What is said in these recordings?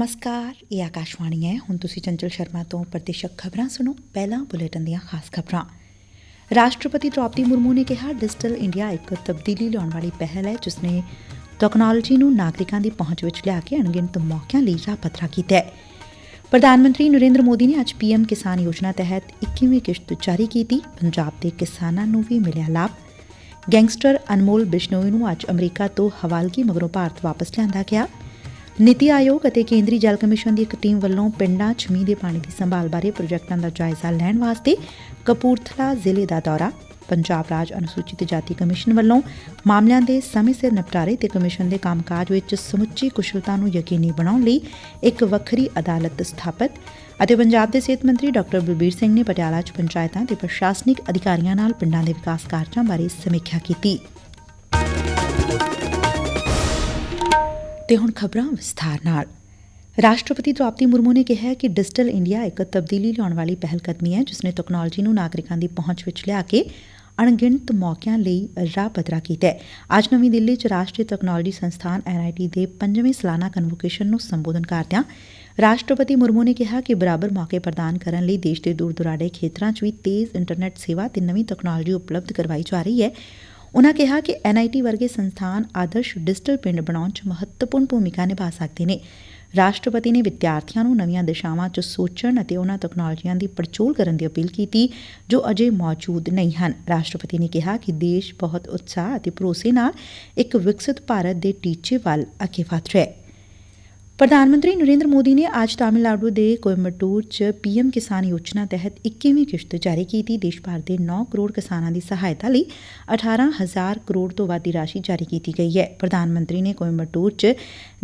ਨਮਸਕਾਰ, ਇਹ ਆਕਾਸ਼ਵਾਣੀ ਹੈ। ਹੁਣ ਤੁਸੀਂ ਚੰਚਲ ਸ਼ਰਮਾ ਤੋਂ ਪ੍ਰਤੀਸ਼ਕ ਖਬਰਾਂ ਸੁਣੋ। ਪਹਿਲਾਂ ਬੁਲੇਟਿਨ ਦੀਆਂ ਖਾਸ ਖਬਰਾਂ। ਰਾਸ਼ਟਰਪਤੀ ਦ੍ਰੋਪਦੀ ਮੁਰਮੂ ਨੇ ਕਿਹਾ, ਡਿਜੀਟਲ ਇੰਡੀਆ ਇੱਕ ਤਬਦੀਲੀ ਲਿਆਉਣ ਵਾਲੀ ਪਹਿਲ ਹੈ ਜਿਸ ਨੇ ਟੈਕਨੋਲੋਜੀ ਨੂੰ ਨਾਗਰਿਕਾਂ ਦੀ ਪਹੁੰਚ ਵਿੱਚ ਲਿਆ ਕੇ ਅਣਗਿਣਤ ਮੌਕਿਆਂ ਲਈ ਰਾਹ ਪੱਧਰਾ ਕੀਤਾ ਹੈ। ਪ੍ਰਧਾਨ ਮੰਤਰੀ ਨਰਿੰਦਰ ਮੋਦੀ ਨੇ ਅੱਜ ਪੀਐਮ ਕਿਸਾਨ ਯੋਜਨਾ ਤਹਿਤ 21ਵੀਂ ਕਿਸ਼ਤ ਜਾਰੀ ਕੀਤੀ। ਪੰਜਾਬ ਦੇ ਕਿਸਾਨਾਂ ਨੂੰ ਵੀ ਮਿਲਿਆ ਲਾਭ। ਗੈਂਗਸਟਰ ਅਨਮੋਲ ਬਿਸ਼ਨੋਈ ਨੂੰ ਅੱਜ ਅਮਰੀਕਾ ਤੋਂ ਹਵਾਲਗੀ ਮਗਰੋਂ ਭਾਰਤ ਵਾਪਸ ਲਿਆਂਦਾ ਗਿਆ। ਨੀਤੀ ਆਯੋਗ ਅਤੇ ਕੇਂਦਰੀ ਜਲ ਕਮਿਸ਼ਨ ਦੀ ਇੱਕ ਟੀਮ ਵੱਲੋਂ ਪਿੰਡਾਂ 'ਚ ਮੀਂਹ ਦੇ ਪਾਣੀ ਦੀ ਸੰਭਾਲ ਬਾਰੇ ਪ੍ਰੋਜੈਕਟਾਂ ਦਾ ਜਾਇਜ਼ਾ ਲੈਣ ਵਾਸਤੇ ਕਪੂਰਥਲਾ ਜ਼ਿਲ੍ਹੇ ਦਾ ਦੌਰਾ, ਪੰਜਾਬ ਰਾਜ ਅਨੁਸੂਚਿਤ ਜਾਤੀ ਕਮਿਸ਼ਨ ਵੱਲੋਂ ਮਾਮਲਿਆਂ ਦੇ ਸਮੇਂ ਸਿਰ ਨਿਪਟਾਰੇ ਤੇ ਕਮਿਸ਼ਨ ਦੇ ਕੰਮਕਾਜ ਵਿੱਚ ਸਮੁੱਚੀ ਕੁਸ਼ਲਤਾ ਨੂੰ ਯਕੀਨੀ ਬਣਾਉਣ ਲਈ ਇੱਕ ਵੱਖਰੀ ਅਦਾਲਤ ਸਥਾਪਿਤ ਅਤੇ ਪੰਜਾਬ ਦੇ ਸਿਹਤ ਮੰਤਰੀ ਡਾਕਟਰ ਬਲਬੀਰ ਸਿੰਘ ਨੇ ਪਟਿਆਲਾ 'ਚ ਪੰਚਾਇਤਾਂ ਤੇ ਪ੍ਰਸ਼ਾਸਨਿਕ ਅਧਿਕਾਰੀਆਂ ਨਾਲ ਪਿੰਡਾਂ ਦੇ ਵਿਕਾਸ ਕਾਰਜਾਂ ਬਾਰੇ ਸਮੀਖਿਆ ਕੀਤੀ। ਤੇ ਹੁਣ ਖਬਰਾਂ ਵਿਸਥਾਰ ਨਾਲ। ਰਾਸ਼ਟਰਪਤੀ ਦ੍ਰੌਪਦੀ ਮੁਰਮੂ ਨੇ ਕਿਹਾ ਕਿ ਡਿਜੀਟਲ ਇੰਡੀਆ ਇੱਕ ਤਬਦੀਲੀ ਲਿਆਉਣ ਵਾਲੀ ਪਹਿਲ ਕਦਮੀ ਹੈ ਜਿਸ ਨੇ ਟੈਕਨੋਲੋਜੀ ਨੂੰ ਨਾਗਰਿਕਾਂ ਦੀ ਪਹੁੰਚ ਵਿੱਚ ਲਿਆ ਕੇ ਅਣਗਿਣਤ ਮੌਕਿਆਂ ਲਈ ਰਾਹ ਪੱਧਰਾ ਕੀਤਾ ਹੈ। ਅੱਜ ਨਵੀਂ ਦਿੱਲੀ 'ਚ ਰਾਸ਼ਟਰੀ ਟੈਕਨੋਲੋਜੀ ਸੰਸਥਾਨ ਐਨਆਈਟੀ ਦੇ ਪੰਜਵੇਂ ਸਾਲਾਨਾ ਕਨਵੋਕੇਸ਼ਨ ਨੂੰ ਸੰਬੋਧਨ ਕਰਦਿਆਂ ਰਾਸ਼ਟਰਪਤੀ ਮੁਰਮੂ ਨੇ ਕਿਹਾ ਕਿ ਬਰਾਬਰ ਮੌਕੇ ਪ੍ਰਦਾਨ ਕਰਨ ਲਈ ਦੇਸ਼ ਦੇ ਦੂਰ ਦੁਰਾਡੇ ਖੇਤਰਾਂ 'ਚ ਵੀ ਤੇਜ਼ ਇੰਟਰਨੈਟ ਸੇਵਾ ਤੇ ਨਵੀਂ ਟੈਕਨੋਲੋਜੀ ਉਪਲਬਧ ਕਰਵਾਈ ਜਾ ਰਹੀ ਹੈ। ਉਨਾਂ ਕਿਹਾ ਕਿ ਐਨਆਈਟੀ ਵਰਗੇ ਸੰਸਥਾਨ ਆਦਰਸ਼ ਡਿਜੀਟਲ ਪਿੰਡ ਬਣਾਉਣ 'ਚ ਮਹੱਤਵਪੂਰਨ ਭੂਮਿਕਾ ਨਿਭਾ ਸਕਦੇ ਨੇ। ਰਾਸ਼ਟਰਪਤੀ ਨੇ ਵਿਦਿਆਰਥੀਆਂ ਨੂੰ ਨਵੀਆਂ ਦਿਸ਼ਾਵਾਂ 'ਚ ਸੋਚਣ ਅਤੇ ਉਹਨਾਂ ਤਕਨਾਲੋਜੀਆਂ ਦੀ ਪੜਚੋਲ ਕਰਨ ਦੀ ਅਪੀਲ ਕੀਤੀ, ਜੋ ਅਜੇ ਮੌਜੂਦ ਨਹੀਂ ਹਨ। ਰਾਸ਼ਟਰਪਤੀ ਨੇ ਕਿਹਾ ਕਿ ਦੇਸ਼ ਬਹੁਤ ਉਤਸ਼ਾਹ ਅਤੇ ਭਰੋਸੇ ਨਾਲ ਇੱਕ ਵਿਕਸਿਤ ਭਾਰਤ ਦੇ ਟੀਚੇ ਵੱਲ ਅੱਗੇ ਵਧ ਰਿਹਾ ਹੈ। ਪ੍ਰਧਾਨ ਮੰਤਰੀ ਨਰਿੰਦਰ ਮੋਦੀ ਨੇ ਅੱਜ ਤਾਮਿਲਨਾਡੂ ਦੇ ਕੋਇੰਬਟੂਰ 'ਚ ਪੀਐਮ ਕਿਸਾਨ ਯੋਜਨਾ ਤਹਿਤ 21ਵੀਂ ਕਿਸ਼ਤ ਜਾਰੀ ਕੀਤੀ। ਦੇਸ਼ ਭਰ ਦੇ 9 ਕਰੋੜ ਕਿਸਾਨਾਂ ਦੀ ਸਹਾਇਤਾ ਲਈ 18000 ਕਰੋੜ ਤੋਂ ਵੱਧ ਦੀ ਰਾਸ਼ੀ ਜਾਰੀ ਕੀਤੀ ਗਈ ਹੈ। ਪ੍ਰਧਾਨ ਮੰਤਰੀ ਨੇ ਕੋਇੰਬਟੂਰ 'ਚ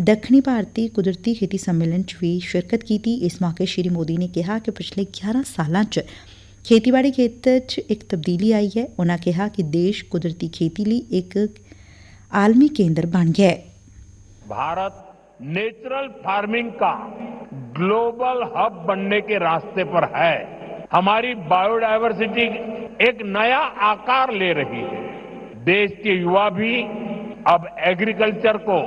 ਦੱਖਣੀ ਭਾਰਤੀ ਕੁਦਰਤੀ ਖੇਤੀ ਸੰਮੇਲਨ 'ਚ ਵੀ ਸ਼ਿਰਕਤ ਕੀਤੀ। ਇਸ ਮੌਕੇ ਸ਼੍ਰੀ ਮੋਦੀ ਨੇ ਕਿਹਾ ਕਿ ਪਿਛਲੇ 11 ਸਾਲਾਂ 'ਚ ਖੇਤੀਬਾੜੀ ਖੇਤਰ 'ਚ ਇੱਕ ਤਬਦੀਲੀ ਆਈ ਹੈ। ਉਹਨਾਂ ਕਿਹਾ ਕਿ ਦੇਸ਼ ਕੁਦਰਤੀ ਖੇਤੀ ਲਈ ਇੱਕ ਆਲਮੀ ਕੇਂਦਰ ਬਣ ਗਿਆ ਹੈ। ਭਾਰਤ नेचुरल फ़ार्मिंग का ग्लोबल हब बनने के रास्ते पर है। हमारी बायोडायवर्सिटी एक नया आकार ले रही है। देश के युवा भी अब एग्रीकल्चर को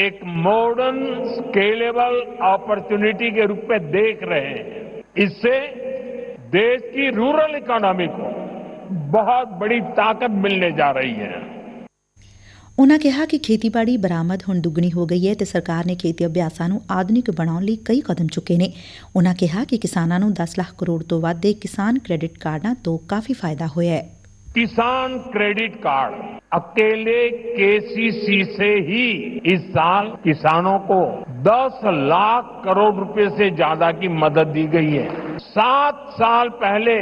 एक मॉडर्न स्केलेबल अपॉर्चुनिटी के रूप में देख रहे हैं। इससे देश की रूरल इकोनॉमी को बहुत बड़ी ताकत मिलने जा रही है। ਉਨਾਂ ਕਿਹਾ ਕਿ ਖੇਤੀਬਾੜੀ ਬਰਾਮਦ ਹੁਣ ਦੁੱਗਣੀ ਹੋ ਗਈ ਹੈ ਤੇ ਸਰਕਾਰ ਨੇ ਖੇਤੀ ਅਭਿਆਸਾਂ ਨੂੰ ਆਧੁਨਿਕ ਬਣਾਉਣ ਲਈ ਕਈ ਕਦਮ ਚੁੱਕੇ ਨੇ ਉਨਾਂ ਕਿਹਾ ਕਿ ਕਿਸਾਨਾਂ ਨੂੰ 10 ਲੱਖ ਕਰੋੜ ਤੋਂ ਵੱਧ ਦੇ ਕਿਸਾਨ ਕ੍ਰੈਡਿਟ ਕਾਰਡਾਂ ਤੋਂ ਕਾਫੀ ਫਾਇਦਾ ਹੋਇਆ ਹੈ किसान क्रेडिट कार्ड अकेले केसीसी से ही इस साल किसानों को 10 लाख करोड़ रुपए से ज्यादा की मदद दी गई है सात साल पहले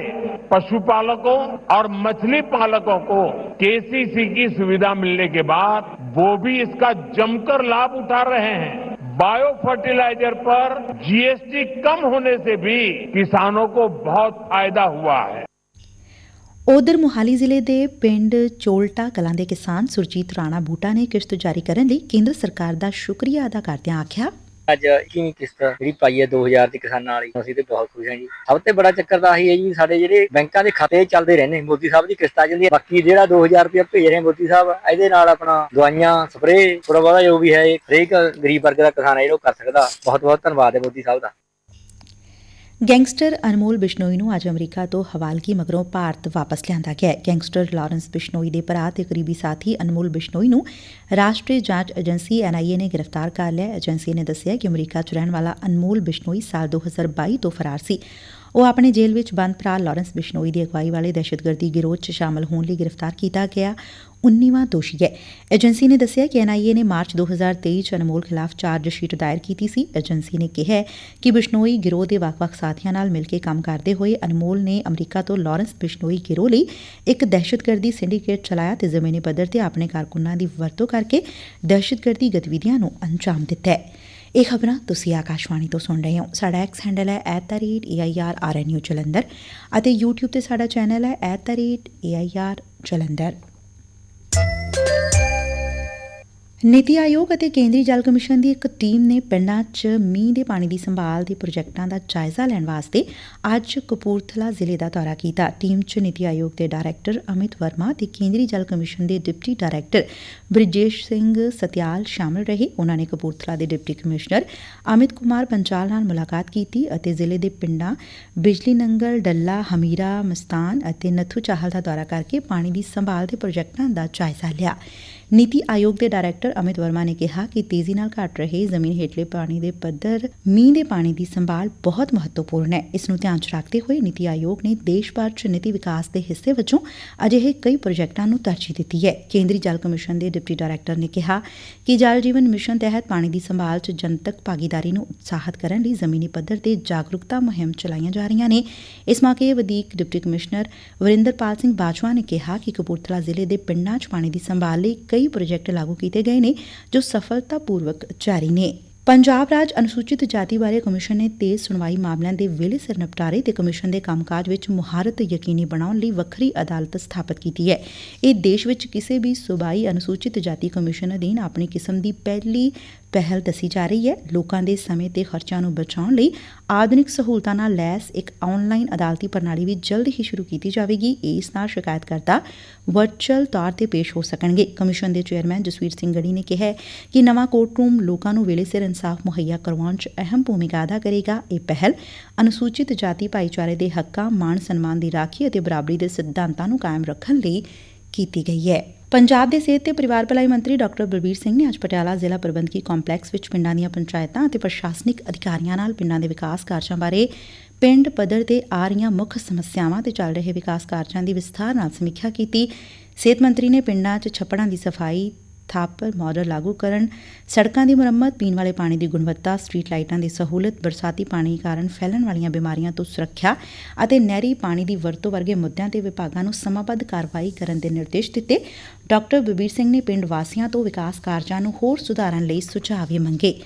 पशुपालकों और मछली पालकों को केसीसी की सुविधा मिलने के बाद वो भी इसका जमकर लाभ उठा रहे हैं बायो फर्टिलाइजर पर जीएसटी कम होने से भी किसानों को बहुत फायदा हुआ है ਉਧਰ ਮੁਹਾਲੀ ਜ਼ਿਲ੍ਹੇ ਦੇ ਪਿੰਡ ਚੋਲਟਾ ਕਲਾਂ ਦੇ ਕਿਸਾਨ ਸੁਰਜੀਤ ਰਾਣਾ ਬੂਟਾ ਨੇ ਕਿਸ਼ਤ ਜਾਰੀ ਕਰਨ ਲਈ ਕੇਂਦਰ ਸਰਕਾਰ ਦਾ ਸ਼ੁਕਰੀਆ ਅਦਾ ਕਰਦਿਆਂ ਆਖਿਆ ਅੱਜ 21ਵੀਂ ਕਿਸ਼ਤ ਜਿਹੜੀ ਪਾਈ ਹੈ 2000 ਦੀ ਕਿਸਾਨਾਂ ਵਾਲੀ, ਅਸੀਂ ਤੇ ਬਹੁਤ ਖੁਸ਼ ਹਾਂ ਜੀ। ਸਭ ਤੋਂ ਬੜਾ ਚੱਕਰ ਤਾਂ ਆਹੀ ਹੈ ਜੀ, ਸਾਡੇ ਜਿਹੜੇ ਬੈਂਕਾਂ ਦੇ ਖਾਤੇ ਚੱਲਦੇ ਰਹਿੰਦੇ ਮੋਦੀ ਸਾਹਿਬ ਦੀ ਕਿਸ਼ਤ ਆ ਜਾਂਦੀ ਹੈ। ਬਾਕੀ ਜਿਹੜਾ 2000 ਰੁਪਏ ਭੇਜ ਰਹੇ ਮੋਦੀ ਸਾਹਿਬ, ਇਹਦੇ ਨਾਲ ਆਪਣਾ ਦਵਾਈਆਂ, ਸਪਰੇਅ ਥੋੜਾ ਬਹੁਤਾ ਜੋ ਵੀ ਹੈ ਹਰੇਕ ਗਰੀਬ ਵਰਗ ਦਾ ਕਿਸਾਨ ਹੈ, ਜਿਹੜਾ ਉਹ ਕਰ ਸਕਦਾ। ਬਹੁਤ ਬਹੁਤ ਧੰਨਵਾਦ ਹੈ ਮੋਦੀ ਸਾਹਿਬ ਦਾ। ਗੈਂਗਸਟਰ ਅਨਮੋਲ ਬਿਸ਼ਨੋਈ ਨੂੰ ਅੱਜ ਅਮਰੀਕਾ ਤੋਂ ਹਵਾਲਗੀ ਮਗਰੋਂ ਭਾਰਤ ਵਾਪਸ ਲਿਆਂਦਾ ਗਿਆ ਹੈ। ਗੈਂਗਸਟਰ ਲਾਰੈਂਸ ਬਿਸ਼ਨੋਈ ਦੇ ਭਰਾ ਤੇ ਕਰੀਬੀ ਸਾਥੀ ਅਨਮੋਲ ਬਿਸ਼ਨੋਈ ਨੂੰ ਰਾਸ਼ਟਰੀ ਜਾਂਚ ਏਜੰਸੀ ਐਨਆਈਏ ਨੇ ਗ੍ਰਿਫਤਾਰ ਕਰ ਲਿਆ ਏਜੰਸੀ ਨੇ ਦੱਸਿਆ ਕਿ ਅਮਰੀਕਾ 'ਚ ਰਹਿਣ ਵਾਲਾ ਅਨਮੋਲ ਬਿਸ਼ਨੋਈ ਸਾਲ 2022 ਤੋਂ ਫਰਾਰ ਸੀ। ਉਹ ਆਪਣੇ ਜੇਲ੍ਹ ਵਿੱਚ ਬੰਦ ਭਰਾ ਲਾਰੈਂਸ ਬਿਸ਼ਨੋਈ ਦੀ ਅਗਵਾਈ ਵਾਲੇ ਦਹਿਸ਼ਤਗਰਦੀ ਗਿਰੋਹ 'ਚ ਸ਼ਾਮਲ ਹੋਣ ਲਈ ਗ੍ਰਿਫਤਾਰ ਕੀਤਾ ਗਿਆ। 19ਵਾਂ ਦੋਸ਼ੀ ਹੈ। ਏਜੰਸੀ ਨੇ ਦੱਸਿਆ ਕਿ ਐਨਆਈਏ ਨੇ ਮਾਰਚ 2023 ਚ ਅਨਮੋਲ ਖਿਲਾਫ ਚਾਰਜ ਸ਼ੀਟ ਦਾਇਰ ਕੀਤੀ ਸੀ। ਏਜੰਸੀ ਨੇ ਕਿਹਾ ਕਿ ਬਿਸ਼ਨੋਈ ਗਿਰੋਹ ਦੇ ਵੱਖ-ਵੱਖ ਸਾਥੀਆਂ ਨਾਲ ਮਿਲ ਕੇ ਕੰਮ ਕਰਦੇ ਹੋਏ ਅਨਮੋਲ ਨੇ ਅਮਰੀਕਾ ਤੋਂ ਲਾਰੈਂਸ ਬਿਸ਼ਨੋਈ ਗਿਰੋਹ ਲਈ ਇੱਕ ਦਹਿਸ਼ਤਗਰਦੀ ਸਿੰਡੀਕੇਟ ਚਲਾਇਆ ਤੇ ਜ਼ਮੀਨੀ ਪੱਧਰ ਤੇ ਆਪਣੇ ਕਾਰਕੁਨਾਂ ਦੀ ਵਰਤੋਂ ਕਰਕੇ ਦਹਿਸ਼ਤਗਰਦੀ ਗਤੀਵਿਧੀਆਂ ਨੂੰ ਅੰਜਾਮ ਦਿੱਤਾ ਹੈ। ਇਹ ਖਬਰਾਂ ਤੁਸੀਂ ਆਕਾਸ਼ਵਾਣੀ ਤੋਂ ਸੁਣ ਰਹੇ ਹੋ। ਸਾਡਾ ਐਕਸ ਹੈਂਡਲ ਹੈ @airrnu ਜਲੰਧਰ ਅਤੇ YouTube ਤੇ ਸਾਡਾ ਚੈਨਲ ਹੈ @air ਜਲੰਧਰ। ਨੀਤੀ ਆਯੋਗ ਅਤੇ ਕੇਂਦਰੀ ਜਲ ਕਮਿਸ਼ਨ ਦੀ ਇੱਕ ਟੀਮ ਨੇ ਪਿੰਡਾਂ 'ਚ ਮੀਂਹ ਦੇ ਪਾਣੀ ਦੀ ਸੰਭਾਲ ਦੇ ਪ੍ਰੋਜੈਕਟਾਂ ਦਾ ਜਾਇਜ਼ਾ ਲੈਣ ਵਾਸਤੇ ਅੱਜ ਕਪੂਰਥਲਾ ਜ਼ਿਲ੍ਹੇ ਦਾ ਦੌਰਾ ਕੀਤਾ। ਟੀਮ 'ਚ ਨੀਤੀ ਆਯੋਗ ਦੇ ਡਾਇਰੈਕਟਰ ਅਮਿਤ ਵਰਮਾ ਤੇ ਕੇਂਦਰੀ ਜਲ ਕਮਿਸ਼ਨ ਦੇ ਡਿਪਟੀ ਡਾਇਰੈਕਟਰ ਬ੍ਰਿਜੇਸ਼ ਸਿੰਘ ਸਤਿਆਲ ਸ਼ਾਮਲ ਰਹੇ। ਉਹਨਾਂ ਨੇ ਕਪੂਰਥਲਾ ਦੇ ਡਿਪਟੀ ਕਮਿਸ਼ਨਰ ਅਮਿਤ ਕੁਮਾਰ ਪੰਚਾਲ ਨਾਲ ਮੁਲਾਕਾਤ ਕੀਤੀ ਅਤੇ ਜ਼ਿਲ੍ਹੇ ਦੇ ਪਿੰਡਾਂ ਬਿਜਲੀ ਨੰਗਲ, ਡੱਲਾ, ਹਮੀਰਾ, ਮਸਤਾਨ ਅਤੇ ਨੱਥੂ ਚਾਹਲ ਦਾ ਦੌਰਾ ਕਰਕੇ ਪਾਣੀ ਦੀ ਸੰਭਾਲ ਦੇ ਪ੍ਰੋਜੈਕਟਾਂ ਦਾ ਜਾਇਜ਼ਾ ਲਿਆ। ਨੀਤੀ ਆਯੋਗ ਦੇ ਡਾਇਰੈਕਟਰ ਅਮਿਤ ਵਰਮਾ ਨੇ ਕਿਹਾ ਕਿ ਤੇਜ਼ੀ ਨਾਲ ਘਟ ਰਹੇ ਜ਼ਮੀਨ ਹੇਠਲੇ ਪਾਣੀ ਦੇ ਪੱਧਰ, ਮੀਂਹ ਦੇ ਪਾਣੀ ਦੀ ਸੰਭਾਲ ਬਹੁਤ ਮਹੱਤਵਪੂਰਨ ਹੈ। ਇਸ ਨੂੰ ਧਿਆਨ 'ਚ ਰੱਖਦੇ ਹੋਏ ਨੀਤੀ ਆਯੋਗ ਨੇ ਦੇਸ਼ ਭਰ 'ਚ ਨੀਤੀ ਵਿਕਾਸ ਦੇ ਹਿੱਸੇ ਵਜੋਂ ਅਜਿਹੇ ਕਈ ਪ੍ਰੋਜੈਕਟਾਂ ਨੂੰ ਤਰਜੀਹ ਦਿੱਤੀ ਹੈ। ਕੇਂਦਰੀ ਜਲ ਕਮਿਸ਼ਨ ਦੇ ਡਿਪਟੀ ਡਾਇਰੈਕਟਰ ਨੇ ਕਿਹਾ ਕਿ ਜਲ ਜੀਵਨ ਮਿਸ਼ਨ ਤਹਿਤ ਪਾਣੀ ਦੀ ਸੰਭਾਲ 'ਚ ਜਨਤਕ ਭਾਗੀਦਾਰੀ ਨੂੰ ਉਤਸ਼ਾਹਿਤ ਕਰਨ ਲਈ ਜ਼ਮੀਨੀ ਪੱਧਰ ਤੇ ਜਾਗਰੂਕਤਾ ਮੁਹਿੰਮ ਚਲਾਈਆਂ ਜਾ ਰਹੀਆਂ ਨੇ। ਇਸ ਮੌਕੇ ਵਧੀਕ ਡਿਪਟੀ ਕਮਿਸ਼ਨਰ ਵਰਿੰਦਰਪਾਲ ਸਿੰਘ ਬਾਜਵਾ ਨੇ ਕਿਹਾ ਕਿ ਕਪੂਰਥਲਾ ਜ਼ਿਲ੍ਹੇ ਦੇ ਪਿੰਡਾਂ 'ਚ ਪਾਣੀ ਦੀ ਸੰਭਾਲ ਲਈ ਕਈ ਪ੍ਰੋਜੈਕਟ ਲਾਗੂ ਕੀਤੇ ਗਏ ਨੇ ਜੋ ਸਫਲਤਾਪੂਰਵਕ ਜਾਰੀ ਨੇ। ਪੰਜਾਬ ਰਾਜ ਅਨੁਸੂਚਿਤ ਜਾਤੀ ਬਾਰੇ ਕਮਿਸ਼ਨ ਨੇ ਤੇਜ਼ ਸੁਣਵਾਈ ਮਾਮਲਿਆਂ ਦੇ ਵੇਲੇ ਸਿਰ ਨਿਪਟਾਰੇ ਤੇ ਕਮਿਸ਼ਨ ਦੇ ਕੰਮਕਾਜ ਵਿੱਚ ਮੁਹਾਰਤ ਯਕੀਨੀ ਬਣਾਉਣ ਲਈ ਵੱਖਰੀ ਅਦਾਲਤ ਸਥਾਪਿਤ ਕੀਤੀ ਹੈ। ਇਹ ਦੇਸ਼ ਵਿੱਚ ਕਿਸੇ ਵੀ ਸੂਬਾਈ ਅਨੁਸੂਚਿਤ ਜਾਤੀ ਕਮਿਸ਼ਨ ਅਧੀਨ ਆਪਣੀ ਕਿਸਮ ਦੀ ਪਹਿਲੀ ਪਹਿਲ ਦੱਸੀ ਜਾ ਰਹੀ ਹੈ। ਲੋਕਾਂ ਦੇ ਸਮੇਂ ਤੇ ਖਰਚਾਂ ਨੂੰ ਬਚਾਉਣ ਲਈ ਆਧੁਨਿਕ ਸਹੂਲਤਾਂ ਨਾਲ ਲੈਸ ਇੱਕ ਆਨਲਾਈਨ ਅਦਾਲਤੀ ਪ੍ਰਣਾਲੀ ਵੀ ਜਲਦ ਹੀ ਸ਼ੁਰੂ ਕੀਤੀ ਜਾਵੇਗੀ। ਇਸ ਨਾਲ ਸ਼ਿਕਾਇਤਕਰਤਾ ਵਰਚੁਅਲ ਤੌਰ ਤੇ ਪੇਸ਼ ਹੋ ਸਕਣਗੇ। ਕਮਿਸ਼ਨ ਦੇ ਚੇਅਰਮੈਨ ਜਸਵੀਰ ਸਿੰਘ ਗੜੀ ਨੇ ਕਿਹਾ ਕਿ ਨਵਾਂ ਕੋਰਟ ਰੂਮ ਲੋਕਾਂ ਨੂੰ ਵੇਲੇ ਸਿਰ ਇਨਸਾਫ ਮੁਹੱਈਆ ਕਰਵਾਉਣ 'ਚ ਅਹਿਮ ਭੂਮਿਕਾ ਅਦਾ ਕਰੇਗਾ। ਇਹ ਪਹਿਲ ਅਨੁਸੂਚਿਤ ਜਾਤੀ ਭਾਈਚਾਰੇ ਦੇ ਹੱਕਾਂ ਮਾਣ ਸਨਮਾਨ ਦੀ ਰਾਖੀ ਅਤੇ ਬਰਾਬਰੀ ਦੇ ਸਿਧਾਂਤਾਂ ਨੂੰ ਕਾਇਮ ਰੱਖਣ ਲਈ ਕੀਤੀ ਗਈ ਹੈ। ਪੰਜਾਬ ਦੇ ਸਿਹਤ ਤੇ ਪਰਿਵਾਰ ਭਲਾਈ ਮੰਤਰੀ ਡਾਕਟਰ ਬਲਬੀਰ ਸਿੰਘ ਨੇ ਅੱਜ ਪਟਿਆਲਾ ਜ਼ਿਲ੍ਹਾ ਪ੍ਰਬੰਧਕੀ ਕੰਪਲੈਕਸ ਵਿੱਚ ਪਿੰਡਾਂ ਦੀਆਂ ਪੰਚਾਇਤਾਂ ਅਤੇ ਪ੍ਰਸ਼ਾਸਨਿਕ ਅਧਿਕਾਰੀਆਂ ਨਾਲ ਪਿੰਡਾਂ ਦੇ ਵਿਕਾਸ ਕਾਰਜਾਂ ਬਾਰੇ ਪਿੰਡ ਪੱਧਰ ਤੇ ਆ ਰਹੀਆਂ ਮੁੱਖ ਸਮੱਸਿਆਵਾਂ ਤੇ ਚੱਲ ਰਹੇ ਵਿਕਾਸ ਕਾਰਜਾਂ ਦੀ ਵਿਸਥਾਰ ਨਾਲ ਸਮੀਖਿਆ ਕੀਤੀ। ਸਿਹਤ ਮੰਤਰੀ ਨੇ ਪਿੰਡਾਂ 'ਚ ਛੱਪੜਾਂ ਦੀ ਸਫ਼ਾਈ ਥਾਪਰ ਮਾਡਲ ਲਾਗੂ ਕਰਨ, ਸੜਕਾਂ ਦੀ ਮੁਰੰਮਤ, ਪੀਣ ਵਾਲੇ ਪਾਣੀ ਦੀ ਗੁਣਵੱਤਾ, ਸਟਰੀਟ ਲਾਈਟਾਂ ਦੀ ਸਹੂਲਤ, ਬਰਸਾਤੀ ਪਾਣੀ ਕਾਰਨ ਫੈਲਣ ਵਾਲੀਆਂ ਬਿਮਾਰੀਆਂ ਤੋਂ ਸੁਰੱਖਿਆ ਅਤੇ ਨਹਿਰੀ ਪਾਣੀ ਦੀ ਵਰਤੋਂ ਵਰਗੇ ਮੁੱਦਿਆਂ ਤੇ ਵਿਭਾਗਾਂ ਨੂੰ ਸਮਾਬੱਧ ਕਾਰਵਾਈ ਕਰਨ ਦੇ ਨਿਰਦੇਸ਼ ਦਿੱਤੇ। ਡਾਕਟਰ ਬਬੀਰ ਸਿੰਘ ਨੇ ਪਿੰਡ ਵਾਸੀਆਂ ਤੋਂ ਵਿਕਾਸ ਕਾਰਜਾਂ ਨੂੰ ਹੋਰ ਸੁਧਾਰਨ ਲਈ ਸੁਝਾਅ ਵੀ ਮੰਗੇ।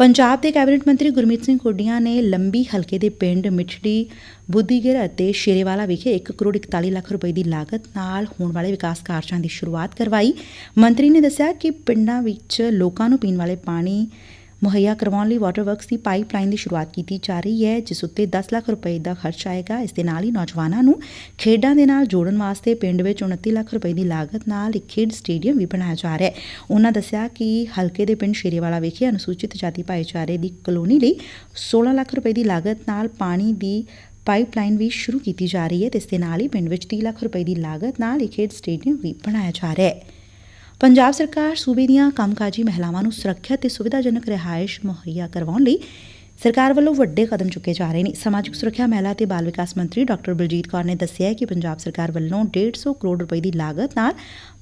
ਪੰਜਾਬ ਦੇ ਕੈਬਨਿਟ ਮੰਤਰੀ ਗੁਰਮੀਤ ਸਿੰਘ ਖੁੱਡੀਆਂ ਨੇ ਲੰਬੀ ਹਲਕੇ ਦੇ ਪਿੰਡ ਮਿਠੜੀ, ਬੁੱਧੀਗਿਰ ਅਤੇ ਸ਼ੇਰੇਵਾਲਾ ਵਿਖੇ 1 ਕਰੋੜ 41 ਲੱਖ ਰੁਪਏ ਦੀ ਲਾਗਤ ਨਾਲ ਹੋਣ ਵਾਲੇ ਵਿਕਾਸ ਕਾਰਜਾਂ ਦੀ ਸ਼ੁਰੂਆਤ ਕਰਵਾਈ। ਮੰਤਰੀ ਨੇ ਦੱਸਿਆ ਕਿ ਪਿੰਡਾਂ ਵਿੱਚ ਲੋਕਾਂ ਨੂੰ ਪੀਣ ਵਾਲੇ ਪਾਣੀ ਮੁਹੱਈਆ ਕਰਵਾਉਣ ਲਈ ਵਾਟਰ ਵਰਕਸ ਦੀ ਪਾਈਪਲਾਈਨ ਦੀ ਸ਼ੁਰੂਆਤ ਕੀਤੀ ਜਾ ਰਹੀ ਹੈ, ਜਿਸ ਉੱਤੇ 10 ਲੱਖ ਰੁਪਏ ਦਾ ਖਰਚ ਆਏਗਾ। ਇਸ ਦੇ ਨਾਲ ਹੀ ਨੌਜਵਾਨਾਂ ਨੂੰ ਖੇਡਾਂ ਦੇ ਨਾਲ ਜੋੜਨ ਵਾਸਤੇ ਪਿੰਡ ਵਿੱਚ 29 ਲੱਖ ਰੁਪਏ ਦੀ ਲਾਗਤ ਨਾਲ ਇੱਕ ਖੇਡ ਸਟੇਡੀਅਮ ਵੀ ਬਣਾਇਆ ਜਾ ਰਿਹਾ ਹੈ। ਉਹਨਾਂ ਦੱਸਿਆ ਕਿ ਹਲਕੇ ਦੇ ਪਿੰਡ ਸ਼ੇਰੇਵਾਲਾ ਵਿਖੇ ਅਨੁਸੂਚਿਤ ਜਾਤੀ ਭਾਈਚਾਰੇ ਦੀ ਕਲੋਨੀ ਲਈ 16 ਲੱਖ ਰੁਪਏ ਦੀ ਲਾਗਤ ਨਾਲ ਪਾਣੀ ਦੀ ਪਾਈਪਲਾਈਨ ਵੀ ਸ਼ੁਰੂ ਕੀਤੀ ਜਾ ਰਹੀ ਹੈ ਤੇ ਇਸ ਦੇ ਨਾਲ ਹੀ ਪਿੰਡ ਵਿੱਚ 30 ਲੱਖ ਰੁਪਏ ਦੀ ਲਾਗਤ ਨਾਲ ਇੱਕ ਖੇਡ ਸਟੇਡੀਅਮ ਵੀ ਬਣਾਇਆ ਜਾ ਰਿਹਾ ਹੈ। ਪੰਜਾਬ ਸਰਕਾਰ ਸੂਬੇ ਦੀਆਂ ਕੰਮਕਾਜੀ ਮਹਿਲਾਵਾਂ ਨੂੰ ਸੁਰੱਖਿਅਤ ਤੇ ਸੁਵਿਧਾਜਨਕ ਰਿਹਾਇਸ਼ ਮੁਹੱਈਆ ਕਰਵਾਉਣ ਲਈ ਸਰਕਾਰ ਵੱਲੋਂ ਵੱਡੇ ਕਦਮ ਚੁੱਕੇ ਜਾ ਰਹੇ ਨੇ। ਸਮਾਜਿਕ ਸੁਰੱਖਿਆ, ਮਹਿਲਾ ਤੇ ਬਾਲ ਵਿਕਾਸ ਮੰਤਰੀ ਡਾਕਟਰ ਬਲਜੀਤ ਕੌਰ ਨੇ ਦੱਸਿਆ ਕਿ ਪੰਜਾਬ ਸਰਕਾਰ ਵੱਲੋਂ 150 ਕਰੋੜ ਰੁਪਏ ਦੀ ਲਾਗਤ ਨਾਲ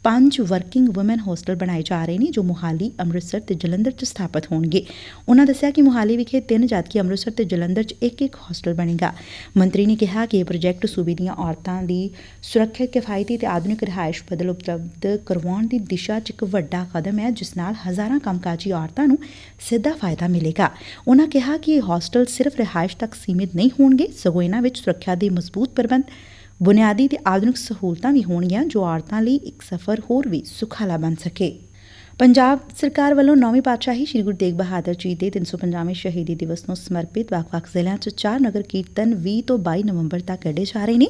ਪੰਜ ਵਰਕਿੰਗ ਔਮਨ ਹੋਸਟਲ ਬਣਾਏ ਜਾ ਰਹੇ ਨੇ, ਜੋ ਮੁਹਾਲੀ, ਅੰਮ੍ਰਿਤਸਰ ਤੇ ਜਲੰਧਰ 'ਚ ਸਥਾਪਿਤ ਹੋਣਗੇ। ਉਹਨਾਂ ਦੱਸਿਆ ਕਿ ਮੁਹਾਲੀ ਵਿਖੇ ਤਿੰਨ ਜਦਕਿ ਅੰਮ੍ਰਿਤਸਰ ਤੇ ਜਲੰਧਰ 'ਚ ਇੱਕ ਇੱਕ ਹੋਸਟਲ ਬਣੇਗਾ। ਮੰਤਰੀ ਨੇ ਕਿਹਾ ਕਿ ਇਹ ਪ੍ਰੋਜੈਕਟ ਸੂਬੇ ਦੀਆਂ ਔਰਤਾਂ ਦੀ ਸੁਰੱਖਿਅਤ, ਕਿਫਾਇਤੀ ਤੇ ਆਧੁਨਿਕ ਰਿਹਾਇਸ਼ ਬਦਲ ਉਪਲਬਧ ਕਰਵਾਉਣ ਦੀ ਦਿਸ਼ਾ 'ਚ ਇੱਕ ਵੱਡਾ ਕਦਮ ਹੈ, ਜਿਸ ਨਾਲ ਹਜ਼ਾਰਾਂ ਕੰਮਕਾਜੀ ਔਰਤਾਂ ਨੂੰ ਸਿੱਧਾ ਫਾਇਦਾ ਮਿਲੇਗਾ। ਉਹਨਾਂ ਕਿਹਾ ਕਿ ਇਹ ਹੋਸਟਲ ਸਿਰਫ ਰਿਹਾਇਸ਼ ਤੱਕ ਸੀਮਿਤ ਨਹੀਂ ਹੋਣਗੇ, ਸਗੋਂ ਇਹਨਾਂ ਵਿੱਚ ਸੁਰੱਖਿਆ ਦੇ ਮਜ਼ਬੂਤ ਪ੍ਰਬੰਧ ਬੁਨਿਆਦੀ ਤੇ ਆਧੁਨਿਕ ਸਹੂਲਤਾਂ ਵੀ ਹੋਣਗੀਆਂ ਜੋ ਔਰਤਾਂ ਲਈ ਇੱਕ ਸਫ਼ਰ ਹੋਰ ਵੀ ਸੁਖਾਲਾ ਬਣ ਸਕੇ। ਪੰਜਾਬ ਸਰਕਾਰ ਵੱਲੋਂ ਨੌਵੀਂ ਪਾਤਸ਼ਾਹੀ ਸ੍ਰੀ ਗੁਰੂ ਤੇਗ ਬਹਾਦਰ ਜੀ ਦੇ 350ਵੇਂ ਸ਼ਹੀਦੀ ਦਿਵਸ ਨੂੰ ਸਮਰਪਿਤ ਵੱਖ-ਵੱਖ ਜ਼ਿਲ੍ਹਿਆਂ 'ਚ ਚਾਰ ਨਗਰ ਕੀਰਤਨ 20 ਤੋਂ 22 ਨਵੰਬਰ ਤੱਕ ਕੱਢੇ ਜਾ ਰਹੇ ਨੇ।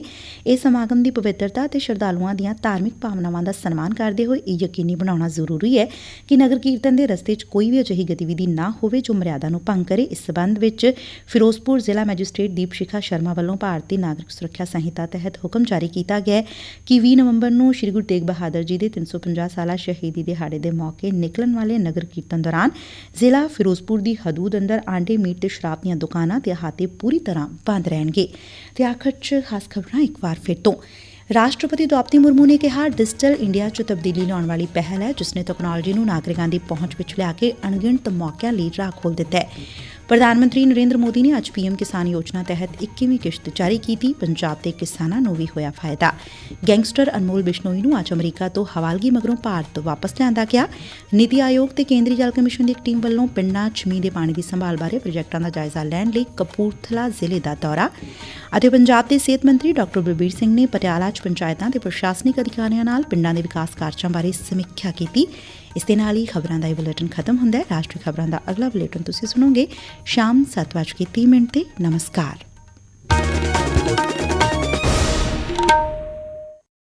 ਇਹ ਸਮਾਗਮ ਦੀ ਪਵਿੱਤਰਤਾ ਤੇ ਸ਼ਰਧਾਲੂਆਂ ਦੀਆਂ ਧਾਰਮਿਕ ਭਾਵਨਾਵਾਂ ਦਾ ਸਨਮਾਨ ਕਰਦੇ ਹੋਏ ਇਹ ਯਕੀਨੀ ਬਣਾਉਣਾ ਜ਼ਰੂਰੀ ਹੈ ਕਿ ਨਗਰ ਕੀਰਤਨ ਦੇ ਰਸਤੇ 'ਚ ਕੋਈ ਵੀ ਅਜਿਹੀ ਗਤੀਵਿਧੀ ਨਾ ਹੋਵੇ ਜੋ ਮਰਿਆਦਾ ਨੂੰ ਭੰਗ ਕਰੇ। ਇਸ ਸਬੰਧ ਵਿੱਚ ਫਿਰੋਜ਼ਪੁਰ ਜ਼ਿਲ੍ਹਾ ਮੈਜਿਸਟ੍ਰੇਟ ਦੀਪ ਸ਼ਿਖਾ ਸ਼ਰਮਾ ਵੱਲੋਂ ਭਾਰਤੀ ਨਾਗਰਿਕ ਸੁਰੱਖਿਆ ਸੰਹਿਤਾ ਤਹਿਤ ਹੁਕਮ ਜਾਰੀ ਕੀਤਾ ਗਿਆ ਕਿ 20 ਨਵੰਬਰ ਨੂੰ ਸ੍ਰੀ ਗੁਰੂ ਤੇਗ ਬਹਾਦਰ ਜੀ ਦੇ 350 ਸਾਲਾ ਸ਼ਹੀਦੀ ਦਿਹਾੜੇ ਦੇ ਮੌਕੇ ਨਿਕਲਣ ਵਾਲੇ ਨਗਰ ਕੀਰਤਨ ਦੌਰਾਨ ਜ਼ਿਲ੍ਹਾ ਫਿਰੋਜ਼ਪੁਰ ਦੀ ਹਦੂਦ ਅੰਦਰ ਆਂਡੇ ਮੀਟ ਤੇ ਸ਼ਰਾਬ ਦੀਆਂ ਦੁਕਾਨਾਂ ਤੇ ਅਹਾਤੇ ਪੂਰੀ ਤਰ੍ਹਾਂ ਬੰਦ ਰਹਿਣਗੇ। ਤੇ ਆਖਰ 'ਚ ਖਾਸ ਖਬਰਾਂ ਇੱਕ ਵਾਰ ਫਿਰ ਤੋਂ। ਰਾਸ਼ਟਰਪਤੀ ਦ੍ਰੋਪਦੀ ਮੁਰਮੂ ਨੇ ਕਿਹਾ ਡਿਜੀਟਲ ਇੰਡੀਆ 'ਚ ਤਬਦੀਲੀ ਲਿਆਉਣ ਵਾਲੀ ਪਹਿਲ ਹੈ ਜਿਸ ਨੇ ਤਕਨਾਲੋਜੀ ਨੂੰ ਨਾਗਰਿਕਾਂ ਦੀ ਪਹੁੰਚ ਵਿੱਚ ਲਿਆ ਕੇ ਅਣਗਿਣਤ ਮੌਕਿਆਂ ਲਈ ਰਾਹ ਖੋਲ੍ਹ ਦਿੱਤਾ ਹੈ। ਪ੍ਰਧਾਨ ਮੰਤਰੀ ਨਰਿੰਦਰ ਮੋਦੀ ਨੇ ਅੱਜ ਪੀਐਮ ਕਿਸਾਨ ਯੋਜਨਾ ਤਹਿਤ 21ਵੀਂ ਕਿਸ਼ਤ ਜਾਰੀ ਕੀਤੀ। ਪੰਜਾਬ ਦੇ ਕਿਸਾਨਾਂ ਨੂੰ ਵੀ ਹੋਇਆ ਫਾਇਦਾ। ਗੈਂਗਸਟਰ ਅਨਮੋਲ ਬਿਸ਼ਨੋਈ ਨੂੰ ਅੱਜ ਅਮਰੀਕਾ ਤੋਂ ਹਵਾਲਗੀ ਮਗਰੋਂ ਭਾਰਤ ਵਾਪਸ ਲਿਆਂਦਾ ਗਿਆ। ਨੀਤੀ ਆਯੋਗ ਤੇ ਕੇਂਦਰੀ ਜਲ ਕਮਿਸ਼ਨ ਦੀ ਇੱਕ ਟੀਮ ਵੱਲੋਂ ਪਿੰਡਾਂ 'ਚ ਮੀਂਹ ਦੇ ਪਾਣੀ ਦੀ ਸੰਭਾਲ ਬਾਰੇ ਪ੍ਰੋਜੈਕਟਾਂ ਦਾ ਜਾਇਜ਼ਾ ਲੈਣ ਲਈ ਕਪੂਰਥਲਾ ਜ਼ਿਲ੍ਹੇ ਦਾ ਦੌਰਾ ਅਤੇ ਪੰਜਾਬ ਦੇ ਸਿਹਤ ਮੰਤਰੀ ਡਾਕਟਰ ਬਲਬੀਰ ਸਿੰਘ ਨੇ ਪਟਿਆਲਾ 'ਚ ਪੰਚਾਇਤਾਂ ਤੇ ਪ੍ਰਸ਼ਾਸਨਿਕ ਅਧਿਕਾਰੀਆਂ ਨਾਲ ਪਿੰਡਾਂ ਦੇ ਵਿਕਾਸ ਕਾਰਜਾਂ ਬਾਰੇ ਸਮੀਖਿਆ ਕੀਤੀ। ਇਸ ਦੇ ਨਾਲ ਹੀ ਖਬਰਾਂ ਦਾ ਇਹ ਬੁਲੇਟਿਨ ਖਤਮ ਹੁੰਦਾ ਹੈ। ਰਾਸ਼ਟਰੀ ਖਬਰਾਂ ਦਾ ਅਗਲਾ ਬੁਲੇਟਿਨ ਤੁਸੀਂ ਸੁਣੋਗੇ ਸ਼ਾਮ 7:30 ਮਿੰਟ ਤੇ। ਨਮਸਕਾਰ।